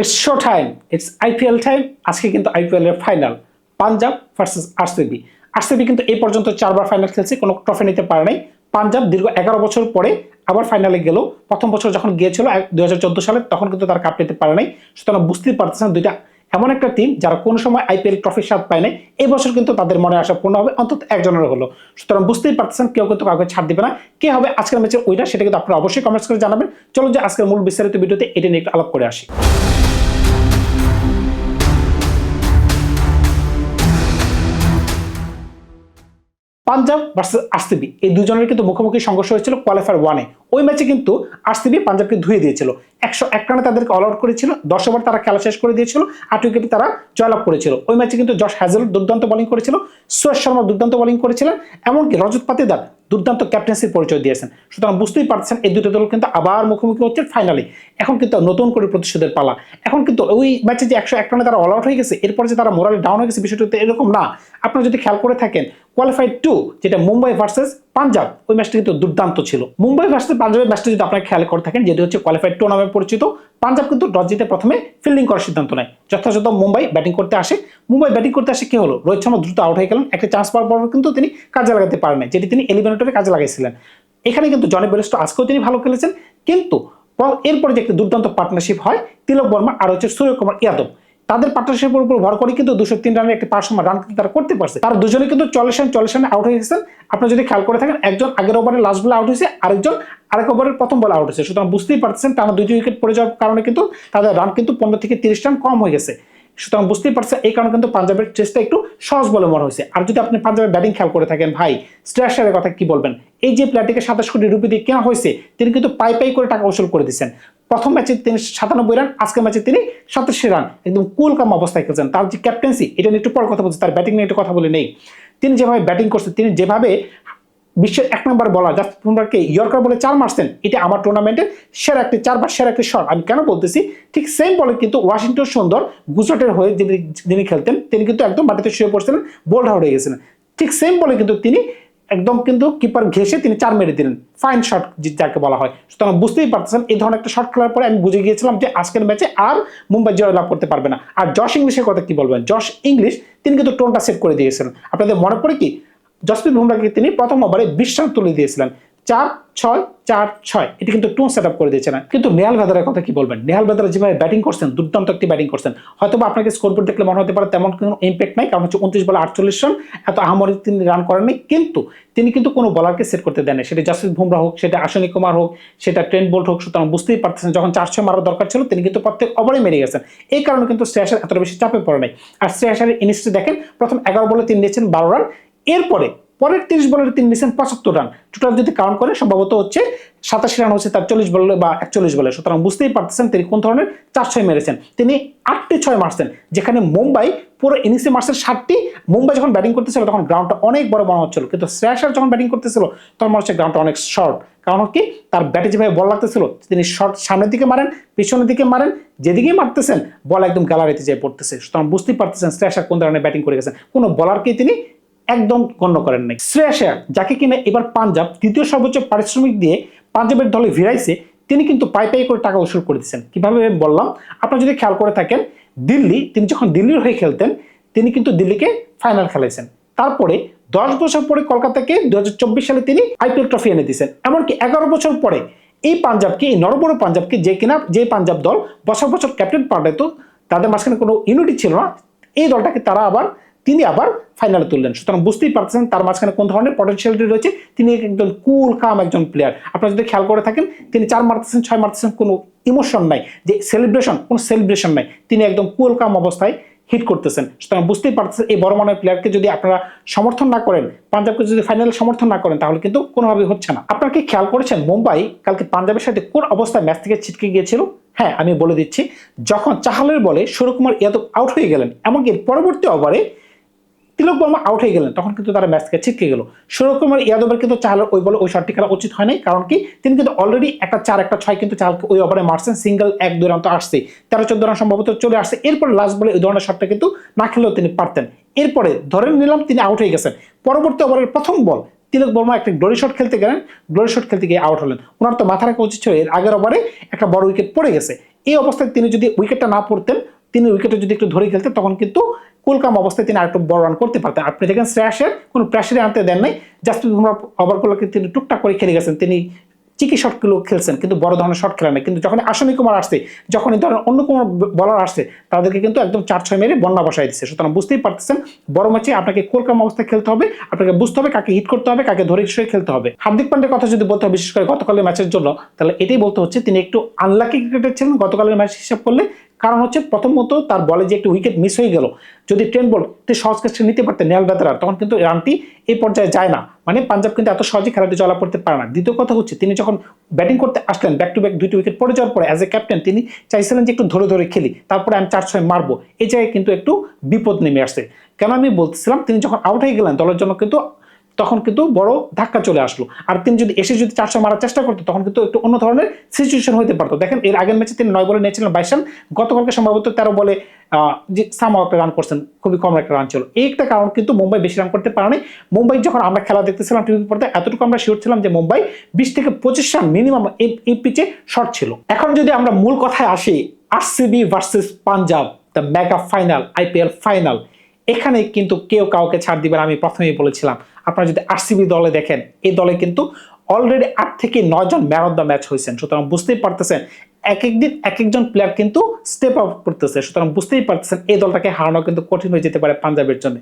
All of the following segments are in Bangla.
It's show time it's IPL time আজকে কিন্তু আইপিএল এর final Punjab versus RCB RCB কিন্তু এই পর্যন্ত চারবার ফাইনাল খেলছে, কোনো ট্রফি নিতে পারে নাই। পাঞ্জাব দীর্ঘ এগারো বছর পরে আবার ফাইনালে গেল। প্রথম বছর যখন গিয়েছিল দুই হাজার চোদ্দ সালে, তখন কিন্তু তারা কাপ নিতে পারে নাই। সুতরাং বুঝতেই পারতেছেন দুইটা এমন একটা টিম যারা কোনো সময় আইপিএল ট্রফির স্বাদ পায় নাই। এই বছর কিন্তু তাদের মনে আসা পূর্ণ হবে, অন্তত একজনের হলো। সুতরাং বুঝতেই পারতেছেন, কেউ কিন্তু কাউকে ছাড় দিবে না। কে হবে আজকের ম্যাচের ওইটা সেটা কিন্তু আপনারা অবশ্যই কমেন্টস করে জানাবেন। চলো যে আজকের মূল বিস্তারিত ভিডিওতে, এটা নিয়ে একটু আলাপ করে আসি। পাঞ্জাব ভার্সেস আরসিবি এই দুজনের কিন্তু মুখোমুখি সংঘর্ষ হয়েছিল কোয়ালিফায়ার ওয়ানে ওই ম্যাচে কিন্তু আরসিবি পাঞ্জাবকে ধুয়ে দিয়েছিল। একশো এক রানে তাদেরকে অল আউট করেছিল, দশ ওভার তারা খেলা শেষ করে দিয়েছিল, আট উইকেটে তারা জয়লাভ করেছিল। ওই ম্যাচে কিন্তু জশ হ্যাজেল দুর্দান্ত বোলিং করেছিল সুয়েশ শর্মা দুর্দান্ত বোলিং করেছিলেন, এমনকি রজত পাতিদার দুর্দান্ত ক্যাপ্টেন্সির পরিচয় দিয়েছেন। সুতরাং বুঝতেই পারছেন এই দুটো দল কিন্তু আবার মুখোমুখি হচ্ছে ফাইনালে এখন কিন্তু নতুন করে প্রতিশোধের পালা। এখন কিন্তু ওই ম্যাচে যে একশো এক রানে তারা অল আউট হয়ে গেছে, এরপরে যে তারা মোরাল ডাউন হয়ে গেছে বিষয়টা এরকম না। আপনারা যদি খেয়াল করে থাকেন কোয়ালিফাইড টু যেটা মুম্বাই ভার্সেস পাঞ্জাব, ওই ম্যাচটা কিন্তু দুর্দান্ত ছিল। মুম্বাই ভার্সেস পাঞ্জাবের ম্যাচটা যদি আপনারা খেয়াল করে থাকেন, যেটি হচ্ছে কোয়ালিফাইড টু নামে পরিচিত, পাঞ্জাব কিন্তু টস জিতে প্রথমে ফিল্ডিং করার সিদ্ধান্ত নেয়। যথাযথ মুম্বাই ব্যাটিং করতে আসে। মুম্বাই ব্যাটিং করতে আসে কি হলো? রোহিত শর্মা দ্রুত আউট হয়ে গেলেন। একটা চান্স পাওয়ার পর কিন্তু তিনি কাজে লাগাতে পারেন যেটি তিনি এলিমিনেটরে কাজে লাগাইছিলেন। এখানে কিন্তু জনি বেলিস্টো আজকেও তিনি ভালো খেলেছেন। কিন্তু, এরপরে যে একটা দুর্দান্ত পার্টনারশিপ হয়, তিলক বর্মা আর হচ্ছে সূর্যকুমার ইয়াদব। তাদের পার্টনারশিপের উপর ভর করে কিন্তু দুশো তিন রানের একটি পাঁচশো রান কিন্তু তারা করতে পারছে। তারা দুজনে কিন্তু চল্লিশ রান, চল্লিশ রানে আউট হয়ে গেছেন। আপনারা যদি খেয়াল করে থাকেন, একজন আগের ওভারে লাস্ট বলে আউট হয়েছে, আরেকজন আরেক ওভারের প্রথম বলে আউট হয়েছে। সুতরাং বুঝতেই পারছেন টানা দুইটি উইকেট পড়ে যাওয়ার কারণে কিন্তু তাদের রান কিন্তু পনেরো থেকে তিরিশ রান কম হয়ে গেছে। সুতরাং বুঝতেই পারছেন, এই কারণে কিন্তু পাঞ্জাবের চেষ্টা একটু সহজ বলে মনে হয়েছে। আর যদি আপনি পাঞ্জাবের ব্যাটিং খেয়াল করে থাকেন, ভাই স্ট্রেশারের কথা কি বলবেন? এই যে প্লেয়ারটিকে সাতাশ কোটি রুপি দিয়ে কেনা হয়েছে, তিনি কিন্তু পাই পাই করে টাকা উসুল করে দিচ্ছেন প্রথম ম্যাচে তিনি সাতানব্বই রান, আজকের ম্যাচে তিনি সাতাশি রান। একদম কুল কাম অবস্থায় খেলছেন। তার যে ক্যাপ্টেন্সি এটা নিয়ে একটু পরে কথা বলছে, তার ব্যাটিং নিয়ে একটু কথা বলে নেই। তিনি যেভাবে ব্যাটিং করছেন তিনি যেভাবে বিশ্বের এক নম্বর বলার জাস্ট বুমরাকে ইয়র্কার বলে চার মারছেন, এটা আমার টুর্নামেন্টের সেরা একটি চার বা সেরা একটি শট আমি কেন বলতেছি, ঠিক সেম বলে কিন্তু ওয়াশিংটন সুন্দর, গুজরাটের হয়ে যিনি যিনি খেলতেন, তিনি কিন্তু একদম মাটিতে শুয়ে পড়ছিলেন বোল্ড হয়ে গেছিলেন। ঠিক সেম বলে কিন্তু তিনি একদম কিন্তু কিপার ঘেসে তিনি চার মেরে দিলেন। ফাইন শট যাকে বলা হয়। সুতরাং বুঝতেই পারতেছেন, এই ধরনের একটা শট খেলার পরে আমি বুঝে গিয়েছিলাম যে আজকের ম্যাচে আর মুম্বাই জয় লাভ করতে পারবে না। আর জশ ইংলিশের কথা কি বলবেন? জশ ইংলিশ তিনি কিন্তু টোনটা সেট করে দিয়েছিলেন। আপনাদের মনে পড়ে কি? জসপ্রীত বুমরাকে তিনি প্রথম ওভারে বিশ রান তুলে দিয়েছিলেন। চার, ছয় চার, ছয়। এটি কিন্তু টু সেট আপ করে দিয়েছে না। কিন্তু নেহাল ভেদারের কথা কি বলবেন? নেহাল ভেদার যেভাবে ব্যাটিং করছেন, দুর্দান্ত একটি ব্যাটিং করছেন। হয়তো আপনাকে স্কোর বোর্ড দেখলে মনে হতে পারে তেমন কোনো ইম্প্যাক্ট নাই, কারণ হচ্ছে উনত্রিশ বলে আটচল্লিশ রান এত আহামরি তিনি রান করেন নাই। কিন্তু তিনি কিন্তু কোনো বলারকে সেট করতে দেন সেটা জাসপ্রীত বুমরা হোক, সেটা আশনী কুমার হোক, সেটা ট্রেন্ট বোল্ট হোক, সুতরাং বুঝতেই পারতেছেন, যখন চার, ছয় মারার দরকার ছিল, তিনি কিন্তু প্রত্যেক ওভারে মেরে গেছেন। এই কারণে কিন্তু শ্রেয়াসের এতটা বেশি চাপে পড়ে নাই। আর শ্রেয়াসের ইনিংসটি দেখেন, প্রথম এগারো বলে তিনি নিয়েছেন বারো রান এরপরে পরের তিরিশ বলের তিনি নিয়েছেন পঁচাত্তর রান। টোটাল যদি কাউন্ট করে, সম্ভবত হচ্ছে সাতাশি রান হচ্ছে তার চল্লিশ বলে বা একচল্লিশ বলে। সুতরাং বুঝতেই পারতেছেন তিনি কোন ধরনের চার ছয় মেরেছেন। তিনি আটটি ছয় মারছেন, যেখানে মুম্বাই পুরো ইনিংসে মারছেন ষাটটি। মুম্বাই যখন ব্যাটিং করতেছিল, তখন গ্রাউন্ডটা অনেক বড় মনে হচ্ছিল। কিন্তু শ্রেয়াসার যখন ব্যাটিং করতেছিল, তখন মনে হচ্ছে গ্রাউন্ডটা অনেক শর্ট কারণ কি? তার ব্যাটে যেভাবে বল লাগতেছিল, তিনি শর্ট সামনের দিকে মারেন, পিছনের দিকে মারেন, যেদিকেই মারতেছেন বল একদম গ্যালারিতে যেয়ে পড়তেছে। সুতরাং বুঝতেই পারতেছেন শ্রেয়াসার কোন ধরনের ব্যাটিং করে গেছেন। কোনো বলারকেই তিনি একদম গণ্য করেন নাই। আয়ার যাকে কিনা এবার পাঞ্জাব তৃতীয় সর্বোচ্চ পারিশ্রমিক দিয়ে পাঞ্জাবের দলে ভিড়াইছে, তিনি কিন্তু পাই পাই করে টাকা উসুল করে দিচ্ছেন কীভাবে বললাম? আপনারা যদি খেয়াল করে থাকেন, দিল্লি, তিনি যখন দিল্লির হয়ে খেলতেন, তিনি কিন্তু দিল্লিকে ফাইনাল খেলাইছেন। তারপরে দশ বছর পরে কলকাতাকে দু হাজার চব্বিশ সালে তিনি আইপিএল ট্রফি এনে দিয়েছেন। এমনকি এগারো বছর পরে এই পাঞ্জাবকে, এই নরবড় পাঞ্জাবকে যে কিনা, যে পাঞ্জাব দল বছর বছর ক্যাপ্টেন পাল্টাইতো তাদের মাঝখানে কোনো ইউনিটি ছিল না। এই দলটাকে তারা আবার তিনি আবার ফাইনালে তুললেন। সুতরাং বুঝতেই পারছেন তার মাঝখানে কোন ধরনের পটেন্সিয়ালিটি রয়েছে। তিনি একজন কুল কাম একজন প্লেয়ার আপনারা যদি খেয়াল করে থাকেন, তিনি চার মারতেছেন, ছয় মারতেছেন, কোনো ইমোশন নাই। যে সেলিব্রেশন কোনো সেলিব্রেশন নাই। তিনি একদম কুল কাম অবস্থায় হিট করতেছেন। সুতরাং বুঝতেই পারতেছেন এই বড় মানের প্লেয়ারকে যদি আপনারা সমর্থন না করেন, পাঞ্জাবকে যদি ফাইনালে সমর্থন না করেন, তাহলে কিন্তু কোনোভাবে হচ্ছে না। আপনারা কি খেয়াল করেছেন, মুম্বাই কালকে পাঞ্জাবের সাথে কোন অবস্থায় ম্যাচ থেকে ছিটকে গিয়েছিল? হ্যাঁ আমি বলে দিচ্ছি, যখন চাহালের বলে সূর্যকুমার ইয়াদব আউট হয়ে গেলেন, এমনকি পরবর্তী ওভারে তিলক বর্মা আউট হয়ে গেলেন। তখন কিন্তু তারা ম্যাচ থেকে ছিটকে গেল। সূর্যকুমার ইয়াদবের কিন্তু চাহালের ওই বলে ওই শটটি খেলা উচিত হয়নি। কারণ কি, তিনি কিন্তু অলরেডি একটা চার, একটা ছয় কিন্তু চাহালকে ওই ওভারে মারছেন। সিঙ্গেল এক দুই রান তো আসছে তেরো, চোদ্দ রান সম্ভবত চলে আসছে। এরপর লাস্ট বলে ওই ধরনের শটটা কিন্তু না খেলেও তিনি পারতেন। এরপরে ধরে নিলাম তিনি আউট হয়ে গেছেন। পরবর্তী ওভারের প্রথম বল, তিলক বর্মা একটা গ্লোরি শট খেলতে গেলেন। গ্লোরি শট খেলতে গিয়ে আউট হলেন। ওনার তো মাথা রাখা উচিত ছিল, এর আগের ওভারে একটা বড় উইকেট পড়ে গেছে। এই অবস্থায় তিনি যদি উইকেটটা না পড়তেন তিনি উইকেটে যদি একটু ধরে খেলতেন, তখন কিন্তু কুলকাম অবস্থায় তিনি আরেকটু বড় রান করতে পারতেন। আপনি দেখেন শ্রেয়াসের কোনো প্রেশারে আনতে দেন নাই জাস্ট ওভারগুলোকে তিনি টুকটাক করে খেলে গেছেন। তিনি চিকি শটগুলো খেলছেন, কিন্তু বড় ধরনের শট খেলেন না। কিন্তু যখন আসামি কুমার আসছে যখন এই ধরনের অন্য কোনো বলার আসছে, তাদেরকে কিন্তু একদম চার ছয় মেরে বন্যা বসাই দিচ্ছে। সুতরাং বুঝতেই পারতেছেন, বড় ম্যাচে আপনাকে কোলকাম অবস্থায় খেলতে হবে, আপনাকে বুঝতে হবে কাকে হিট করতে হবে, কাকে ধরে সয়ে খেলতে হবে। হার্দিক পান্ডের কথা যদি বলতে হয়, বিশেষ করে গতকালের ম্যাচের জন্য, তাহলে এটাই বলতে হচ্ছে, তিনি একটু আনলাকি ক্রিকেটার ছিলেন, গতকালের ম্যাচ হিসাব করলে কারণ হচ্ছে প্রথমত তার বলে যে একটি উইকেট মিস হয়ে গেল। যদি ট্রেন বল সহজ কাজটা নিতে পারতেন নেয়াল বেতারা তখন কিন্তু রানটি এই পর্যায়ে যায় না। মানে পাঞ্জাব কিন্তু এত সহজে খেলাটি চলা পড়তে পারে না। দ্বিতীয় কথা হচ্ছে, তিনি যখন ব্যাটিং করতে আসলেন ব্যাক টু ব্যাক দুইটি উইকেট পড়ে যাওয়ার পরে অ্যাজ এ ক্যাপ্টেন তিনি চাইছিলেন যে একটু ধরে ধরে খেলি, তারপরে আমি চার ছয় মারবো। এই জায়গায় কিন্তু একটু বিপদ নেমে আসছে কেন আমি বলতেছিলাম তিনি যখন আউট হয়ে গেলেন, দলের জন্য কিন্তু তখন কিন্তু বড় ধাক্কা চলে আসলো। আর তিনি যদি এসে যদি চারশো মারার চেষ্টা করতো, তখন কিন্তু একটু অন্য ধরনের সিচুয়েশন হতে পারতো। দেখেন, এর আগের ম্যাচে তিনি নয় বলে নিয়েছিলেন বাইশ রান। গতকালকে সম্ভবত তেরো বলে যে সামাও একটা রান করছেন, খুবই কম একটা রান ছিল। একটা কারণ কিন্তু মুম্বাই বেশি রান করতে পারেনি। মুম্বাই যখন আমরা খেলা দেখতেছিলাম টিভি পর্দায়, এতটুকু আমরা শিওর ছিলাম যে মুম্বাই বিশ থেকে পঁচিশ রান মিনিমাম এই পিচে শর্ট ছিল। এখন যদি আমরা মূল কথায় আসি RCB versus Punjab the mega final IPL final এখানে কিন্তু কেউ কাউকে ছাড় দিবেন আমি প্রথমেই বলেছিলাম। আপনারা যদি আরসিবি দলে দেখেন, এই দলে কিন্তু অলরেডি আট থেকে নয় জন ম্যান অফ দ্য ম্যাচ হয়েছেন। সুতরাং বুঝতেই পারতেছেন, এক একদিন এক একজন প্লেয়ার কিন্তু স্টেপ আপ করতেছে। সুতরাং বুঝতেই পারতেছেন এই দলটাকে হারানো কিন্তু কঠিন হয়ে যেতে পারে পাঞ্জাবের জন্য।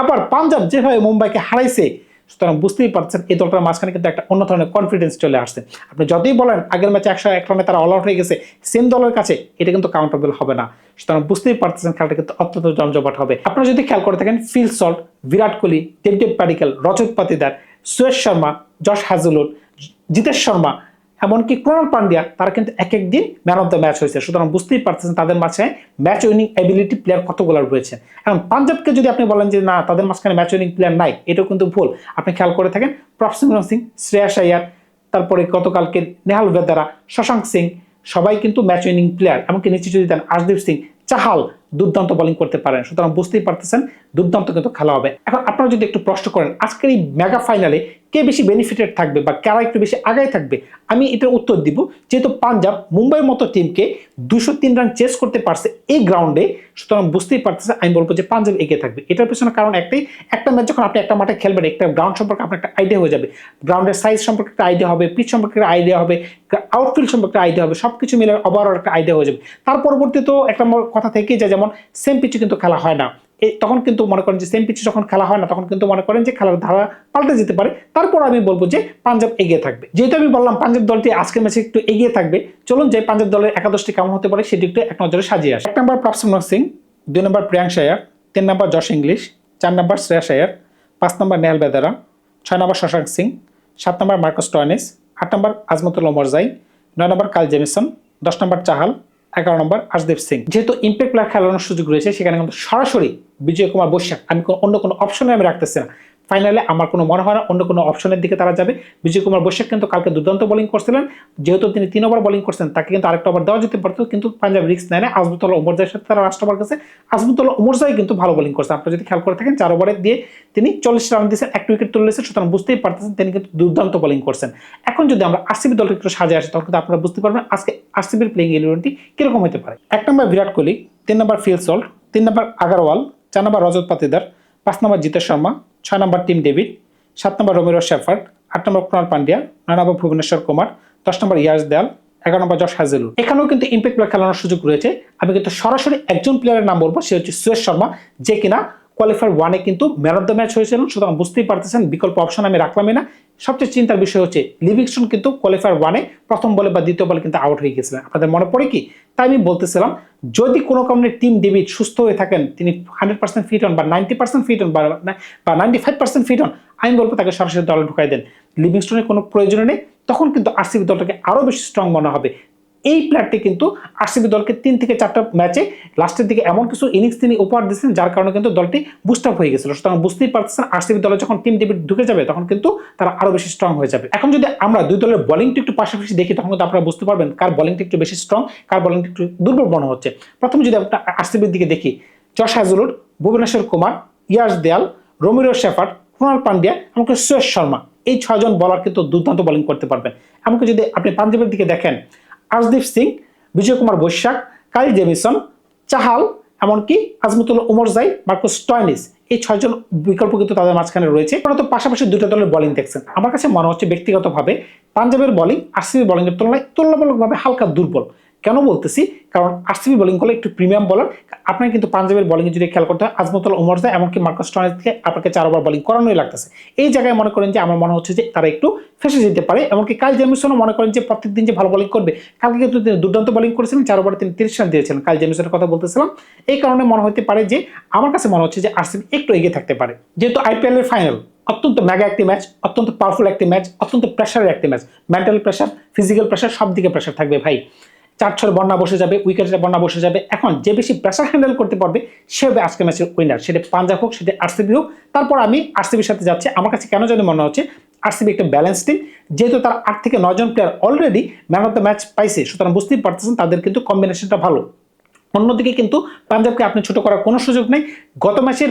আবার পাঞ্জাব যেভাবে মুম্বাইকে হারাইছে সুতরাং বুঝতেই পারছেন, এই দলটার মাঝখানে কিন্তু একটা অন্য ধরনের কনফিডেন্স চলে আসছে। আপনি যতই বলেন, আগের ম্যাচে একশো এক রানে তারা অল আউট হয়ে গেছে সেম দলের কাছে এটা কিন্তু কাউন্টেবল হবে না। সুতরাং বুঝতেই পারতেছেন খেলাটা কিন্তু অত্যন্ত জমজমাট হবে। আপনারা যদি খেয়াল করে থাকেন, ফিল সল্ট, বিরাট কোহলি দেবদেব প্যাডিকেল রজত পাতিদার, সুয়েশ শর্মা, যশ হাজুলুট জিতেশ শর্মা এমনকি ক্রোনাল পান্ডিয়া, তারা কিন্তু এক এক দিন ম্যান অফ দ্য ম্যাচ হয়েছে। সুতরাং বুঝতেই পারতেছেন তাদের মাঝে ম্যাচ উইনিং অ্যাবিলিটি প্লেয়ার কতগুলো রয়েছে। এখন পাঞ্জাবকে যদি আপনি বলেন যে, না, তাদের মাঝখানে ম্যাচ উইনিং প্লেয়ার নাই এটাও কিন্তু ভুল। আপনি খেয়াল করে থাকেন প্রফসিমরন সিং শ্রেয়াস আয়ার তারপরে গতকালকে নেহাল বেদারা শশাঙ্ক সিং, সবাই কিন্তু ম্যাচ উইনিং প্লেয়ার এমনকি নিচে যদি দেন, আশদীপ সিং, চাহাল দুর্দান্ত বোলিং করতে পারেন। সুতরাং বুঝতেই পারতেছেন, দুর্দান্ত কিন্তু খেলা হবে। এখন আপনারা যদি একটু প্রশ্ন করেন, আজকের এই মেগা ফাইনালে কে বেশি বেনিফিটেড থাকবে বা কারা একটু বেশি আগায় থাকবে, আমি এটার উত্তর দিব। যেহেতু পাঞ্জাব মুম্বাইয়ের মতো টিমকে দুশো তিন রান চেস করতে পারছে এই গ্রাউন্ডে সুতরাং বুঝতেই পারতেছে আমি বলব যে পাঞ্জাব এগিয়ে থাকবে। এটার পেছনে কারণ একটাই, একটা ম্যাচ যখন আপনি একটা মাঠে খেলবেন, একটা গ্রাউন্ড সম্পর্কে আপনার একটা আইডিয়া হয়ে যাবে। গ্রাউন্ডের সাইজ সম্পর্কে একটা আইডিয়া হবে পিচ সম্পর্কে একটা আইডিয়া হবে আউটফিল্ড সম্পর্কে আইডিয়া হবে সব কিছু মিলে ওভারঅল একটা আইডিয়া হয়ে যাবে। তার পরবর্তী তো একটা কথা থেকেই যায়, যেমন সেম পিচে কিন্তু খেলা হয় না। তখন কিন্তু মনে করেন যে সেম পিচে যখন খেলা হয় না, তখন কিন্তু মনে করেন যে খেলার ধারা পাল্টে যেতে পারে। তারপর আমি বলব যে পাঞ্জাব এগিয়ে থাকবে। যেহেতু আমি বললাম পাঞ্জাব দলটি আজকের ম্যাচে একটু এগিয়ে থাকবে, চলুন যে পাঞ্জাব দলের একাদশটি কেমন হতে পারে সেটি একটু এক নজরে সাজিয়ে আসে। এক নম্বর প্রাপসিমন সিং, দুই নম্বর প্রিয়াংশ আয়ার, তিন নম্বর জশ ইংলিশ, চার নম্বর শ্রেয়াস আয়ার, পাঁচ নম্বর নেহাল বেদারা ছয় নম্বর শশাঙ্ক সিং, সাত নম্বর মার্কস টয়নেস, আট নম্বর আজমতুল ওমরজাই নয় নম্বর কাল জেমিসন, দশ নম্বর চাহাল এগারো নম্বর আশদীপ সিং। যেহেতু ইম্প্যাক্ট প্লেয়ার খেলানোর সুযোগ রয়েছে, সেখানে কিন্তু সরাসরি বিজয় কুমার বৈশাখ, আমি অন্য কোনো অপশনে আমি রাখতেছি না। ফাইনালে আমার কোনো মনে হয় না, অন্য কোনো অপশনের দিকে তারা যাবে। বিজয় কুমার বৈশাখ কিন্তু কালকে দুর্দান্ত বোলিং করছিলেন। যেহেতু তিনি তিন ওভার বোলিং করছেন, তাকে কিন্তু আরেকটা ওভার দেওয়া যেতে পারতো, কিন্তু পাঞ্জাব রিক্স নেয় না। আজমতুল্লাহ উমরজাইয়ের সাথে তারা লাস্ট ওভার কাছে আজমতুল্লাহ উমরজাই কিন্তু ভালো বোলিং করছেন আপনি যদি খেয়াল করে থাকেন, চার ওভারে দিয়ে তিনি চল্লিশ রান দিয়েছেন একটা উইকেট তুলেছেন সুতরাং বুঝতেই পারতেছেন তিনি কিন্তু দুর্দান্ত বোলিং করছেন। এখন যদি আমরা আরসিবি দলকে একটু সাজে আসি তখন কিন্তু আপনারা বুঝতে পারবেন আজকে আরসিবির প্লেইং ইলেভেনটি কীরকম হতে পারে। এক নম্বর বিরাট কোহলি, তিন নম্বর ফিল সল্ট, তিন নম্বর আগারওয়াল, চার নম্বর রজত পাতিদার, পাঁচ নম্বর জিতেশ শর্মা ছয় নম্বর টিম ডেভিড, সাত নম্বর রমিরো শেফার্ড, আট নম্বর কুণাল পান্ডিয়া, নয় নম্বর ভুবনেশ্বর কুমার, দশ নম্বর ইয়াস দেয়াল, এগারো নম্বর জশ হাজেলুর। এখানেও কিন্তু ইম্প্যাক্ট প্লেয়ার খেলানোর সুযোগ রয়েছে। আমি কিন্তু সরাসরি একজন প্লেয়ারের নাম বলব, সে হচ্ছে সুয়েশ শর্মা, যে কিনা কোয়ালিফায়ার ওয়ানে কিন্তু ম্যান অফ দ্য ম্যাচ হয়েছিল সুতরাং বুঝতেই পারতেছেন, বিকল্প অপশন আমি রাখলামই না। সবচেয়ে চিন্তার বিষয় হচ্ছে লিভিংস্টন কিন্তু কোয়ালিফায়ার ওয়ানে প্রথম বলে বা দ্বিতীয় বলে কিন্তু আউট হয়ে গেছিলেন আপনাদের মনে পড়ে কি? তাই আমি বলতেছিলাম, যদি কোনো কারণে টিম ডেভিড সুস্থ হয়ে থাকেন, তিনি হান্ড্রেড পার্সেন্ট ফিট হন বা নাইনটি পার্সেন্ট ফিট হন বা নাইনটি ফাইভ পার্সেন্ট ফিট হন, আমি বলব তাকে সরাসরি দলে ঢুকাই দেন। লিভিংস্টোনের কোনো প্রয়োজন নেই, তখন কিন্তু আরসিবি দলটাকে আরও বেশি স্ট্রং মনে হবে। এই প্লেয়ারটি কিন্তু আরসিবি দলকে তিন থেকে চারটা ম্যাচে লাস্টের দিকে এমন কিছু ইনিংস তিনি উপহার দিয়েছেন, যার কারণে কিন্তু দলটি বুস্ট আপ হয়ে গেছিল। সুতরাং বুঝতেই পারতেছেন আরসিবি দলে যখন টিম ডেবিট ঢুকে যাবে, তখন কিন্তু তারা আরও বেশি স্ট্রং হয়ে যাবে। এখন যদি আমরা দুই দলের বলিংটি একটু পাশাপাশি দেখি, তখন কিন্তু আপনারা বুঝতে পারবেন কার বলিংটি একটু বেশি স্ট্রং কার বলিংটি একটু দুর্বল মনে হচ্ছে। প্রথমে যদি আমরা আরসিবির দিকে দেখি, Josh Hazlewood, Bhuvneshwar Kumar Yash Dayal, Romario Shepherd Kunal Pandya, এমনকি সুয়েশ শর্মা, এই ছয়জন বলার কিন্তু দুর্দান্ত বোলিং করতে পারবেন। এমনকি যদি আপনি পাঞ্জাবের দিকে দেখেন আরশদীপ সিং, বিজয় কুমার বৈশাখ কাল জেমিসন চাহাল, এমনকি আজমতুল্লাহ উমর জাই, মার্কুস টয়নিস, এই ছয়জন বিকল্প কিন্তু তাদের মাঝখানে রয়েছে। তো পাশাপাশি দুটো দলের বলিং দেখছেন। আমার কাছে মনে হচ্ছে ব্যক্তিগতভাবে পাঞ্জাবের বলিং আরসিবি বলিংয়ের তুলনায় তুলনামূলকভাবে হালকা দুর্বল। কেন বলতেছি? কারণ আরসিবি বোলিং করলে একটু প্রিমিয়াম বলার আপনার কিন্তু পাঞ্জাবের বোলিং যদি খেয়াল করতে হয় আজমতুল জাই এমনকি মার্কাস টয়নিসকে আপনাকে চার ওভার বোলিং করানোই লাগতেছে। এই জায়গায় মনে করেন যে আমার মনে হচ্ছে যে তারা একটু ফেসে যেতে পারে, এমনকি কাল জেমিসনও মনে করেন যে প্রত্যেকদিন যে ভালো বোলিং করবে, কালকে কিন্তু তিনি দুর্দান্ত বোলিং করেছিলেন, চার ওভারে তিনি তিরিশ রান দিয়েছিলেন কাল জেমিসনের কথা বলতেছিলাম। এই কারণে মনে হতে পারে যে আমার কাছে মনে হচ্ছে যে আরসিবি একটু এগিয়ে থাকতে পারে। যেহেতু আইপিএল এর ফাইনাল অত্যন্ত মেগা একটি ম্যাচ অত্যন্ত পাওয়ারফুল একটি ম্যাচ অত্যন্ত প্রেশারের একটি match mental pressure physical pressure সব দিকে প্রেশার থাকবে ভাই। চার ছয় বন্যা বসে যাবে উইকেটে বন্যা বসে যাবে। এখন যে বেশি প্রেশার হ্যান্ডেল করতে পারবে, সে হবে আজকে ম্যাচের উইনার সেটা পাঞ্জাব হোক, সেটা আরসিবি হোক। তারপর আমি আরসিবির সাথে যাচ্ছি। আমার কাছে কেন জানি মনে হচ্ছে আরসিবি একটা ব্যালেন্স টিম যেহেতু তার আট থেকে নয়জন player already man of the match পাইছে, সুতরাং বুঝতেই পারতেছেন তাদের কিন্তু কম্বিনেশনটা ভালো। অন্যদিকে কিন্তু পাঞ্জাবকে আপনি ছোট করার কোনো সুযোগ নেই। গত ম্যাচের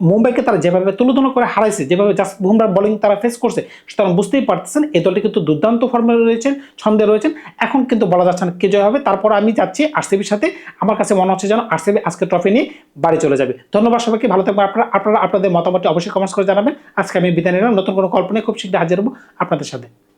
মুম্বাইকে তারা যেভাবে তুলনা করে হারাইছে, যেভাবে জাস্ট বুমরার বোলিং তারা ফেস করছে, সুতরাং বুঝতেই পারতেছেন এই দলটি কিন্তু দুর্দান্ত ফর্মে রয়েছেন, ছন্দে রয়েছেন। এখন কিন্তু বলা যাচ্ছে না কে জয় হবে, তারপর আমি যাচ্ছি আরসিবির সাথে। আমার কাছে মনে হচ্ছে যেন আরসিবি আজকে ট্রফি নিয়ে বাড়ি চলে যাবে। ধন্যবাদ সবাইকে, ভালো থাকবেন আপনারা। আপনারা আপনাদের মতামতটি অবশ্যই কমেন্টস করে জানাবেন। আজকে আমি বিদায় নিলাম। নতুন কোনো কল্পনায় খুব শীঘ্রই হাজির হব আপনাদের সাথে।